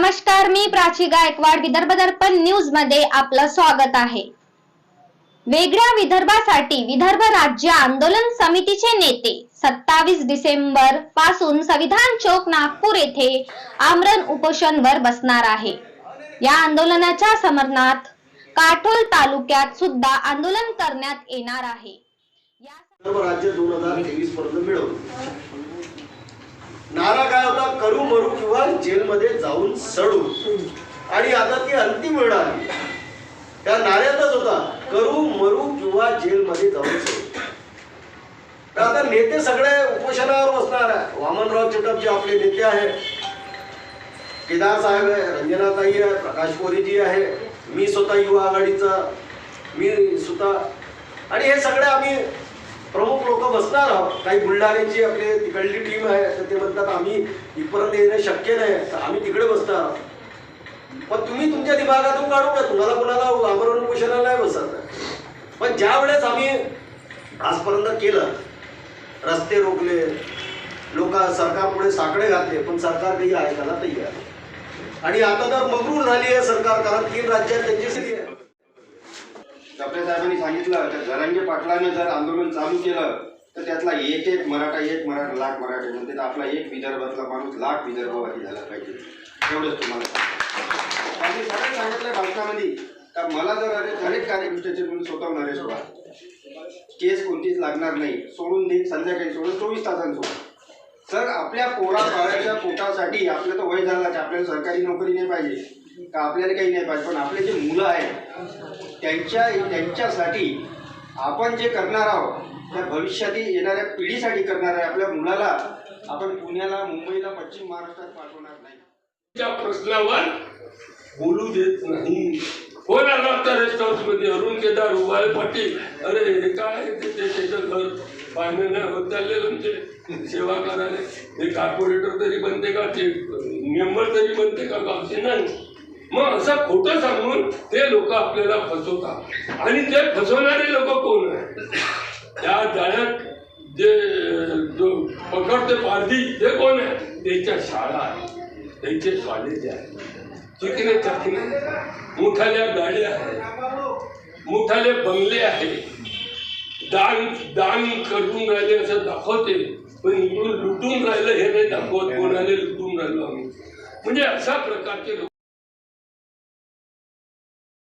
नमस्कार मी प्राची गायकवाड विदर्भ दर्पण न्यूजमध्ये आपलं स्वागत आहे. वेगळ्या विदर्भासाठी विदर्भ राज्य आंदोलन समितीचे नेते सत्तावीस डिसेंबरपासून संविधान चौक नागपूर येथे आमरण उपोषणवर बसणार आहे. या आंदोलनाच्या समर्थनात काटोल तालुक्यात सुद्धा आंदोलन करण्यात येणार आहे. या विदर्भ राज्य दोन हजार तेवीस पर्यंत मिळवलं नारा काय होता? करू मरू किंवा जेलमध्ये जाऊन सडू. आणि आता ती अंतिम वेळ आली. त्या नाऱ्यातच होता. करू मरू किंवा जेलमध्ये जाऊन सडू. तर आता नेते सगळे उपोषणावर बसणार आहे. वामनराव चटप जे आपले नेते आहेत. केदार साहेब आहे रंजनाताई आहे प्रकाश कोरेजी आहे. मी स्वतः युवा आघाडीचा मी स्वतः आणि हे सगळे आम्ही लोक बसणार आहोत. काही बुलढाण्याची आपली तिकडली टीम आहे तर ते म्हणतात आम्ही इथपर्यंत येणं शक्य नाही तर आम्ही तिकडे बसणार आहोत. पण तुम्ही तुमच्या दिमागातून काढू नका तुम्हाला कोणाला आमरण उपोषणाला नाही बसत. पण ज्या वेळेस आम्ही आजपर्यंत केलं रस्ते रोखले लोक सरकारपुढे साकडे घातले पण सरकार काही ऐकायला तयार आणि आता तर मगरूर झाली आहे सरकार कारण तीन राज्यात त्यांची स्थिती आहे. डॉक्टर साहेबांनी सांगितलं तर जरांगे पाटलानं जर आंदोलन चालू केलं तर त्यातला एक एक मराठा एक मराठा लाख मराठी म्हणते तर आपला एक विदर्भातला माणूस लाख विदर्भवादी झाला पाहिजे. एवढंच तुम्हाला सांगतो. त्यांनी सरळ सांगितलं भाषणामध्ये. का मला जर अरे अनेक कार्यकर्त्याचे म्हणून स्वतःहून अरेस्ट व्हा केस कोणतीच लागणार नाही. सोडून दे संध्याकाळी सोडून चोवीस तासांनी सर आपल्या पोरा बाळाच्या पोटासाठी आपलं तर वय झालं आपल्याला सरकारी नोकरी नाही पाहिजे. का आपल्याला काही नाही पाहिजे? पण आपले जे मुलं आहेत त्यांच्या त्यांच्यासाठी आपण जे करणार आहोत त्या भविष्यातील येणाऱ्या पिढीसाठी करणार आहे. आपल्या मुलाला आपण पुण्याला मुंबईला पश्चिम महाराष्ट्रात पाठवणार नाही. त्या प्रश्नावर बोलू देत नाही. कोण आला होता रेस्ट हाऊसमध्ये. अरुण केदार उभाळे पाटील. अरे हे काय ते? ते- त्याचं घर बांधणं नाही होत चालले तुमचे. सेवा करायला. हे कॉर्पोरेटर तरी बनते का? ते मेंबर तरी बनते का? गावचे नाही. मग असं खोटं सांगून ते लोक आपल्याला फसवतात. आणि ते फसवणारे लोक कोण आहे त्या जाळ्यात जे पकडते पारधी ते कोण आहे त्यांच्या शाळा आहे त्यांचे कॉलेज आहे चिकने चकने मोठाल्या गाड्या आहेत. मोठाले बंगले आहे दान दान करून राहिले असं दाखवते. पण इकडून लुटून राहिलं हे नाही दाखवत. कोणाला लुटून राहिलो आम्ही. म्हणजे अशा प्रकारचे